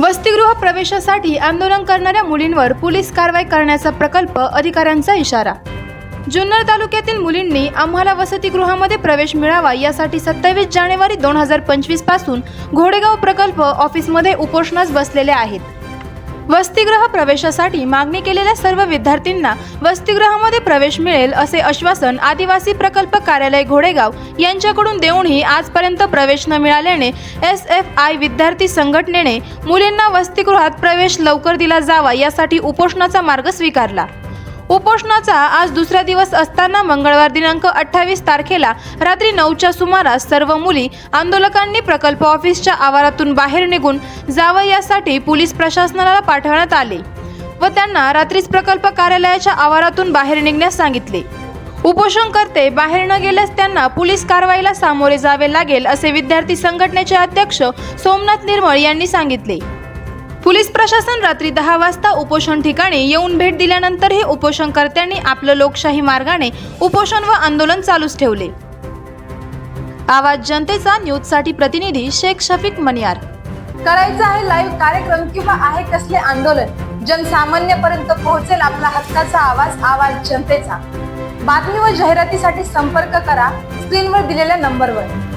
वसतिगृह प्रवेशासाठी आंदोलन करणाऱ्या मुलींवर पोलीस कारवाई करण्याचा प्रकल्प अधिकाऱ्यांचा इशारा. जुन्नर तालुक्यातील मुलींनी आम्हाला वसतिगृहामध्ये प्रवेश मिळावा यासाठी सत्तावीस जानेवारी दोन हजार पंचवीसपासून घोडेगाव प्रकल्प ऑफिसमध्ये उपोषणास बसलेले आहेत. वसतिगृह प्रवेशासाठी मागणी केलेल्या सर्व विद्यार्थ्यांना वसतिगृहामध्ये प्रवेश मिळेल असे आश्वासन आदिवासी प्रकल्प कार्यालय घोडेगाव यांच्याकडून देऊनही आजपर्यंत प्रवेश न मिळाल्याने एस एफ आय विद्यार्थी संघटनेने मुलींना वसतिगृहात प्रवेश लवकर दिला जावा यासाठी उपोषणाचा मार्ग स्वीकारला. उपोषणाचा आज दुसरा दिवस असताना मंगळवार दिनांक अठ्ठावीस तारखेला रात्री नऊच्या सुमारास सर्व मुली आंदोलकांनी प्रकल्प ऑफिसच्या आवारातून बाहेर निघून जावं यासाठी पोलीस प्रशासनाला पाठवण्यात आले व त्यांना रात्रीच प्रकल्प कार्यालयाच्या आवारातून बाहेर निघण्यास सांगितले. उपोषणकर्ते बाहेर न गेल्यास त्यांना पोलीस कारवाईला सामोरे जावे लागेल असे विद्यार्थी संघटनेचे अध्यक्ष सोमनाथ निर्मळ यांनी सांगितले. पोलीस प्रशासन रात्री दहा वाजता उपोषण ठिकाणी येऊन भेट दिल्यानंतरही उपोषणकर्त्यांनी आपलं लोकशाही मार्गाने उपोषण व आंदोलन चालूच ठेवले. आवाज जनतेचा न्यूजसाठी प्रतिनिधी शेख शफीक मनियार. करायचं आहे लाईव्ह कार्यक्रम किंवा आहे कसले आंदोलन जनसामान्यपर्यंत पोहोचेल आपला हक्काचा आवाज आवाज जनतेचा. बातमी व जाहिरातीसाठी संपर्क करा स्क्रीनवर दिलेल्या नंबरवर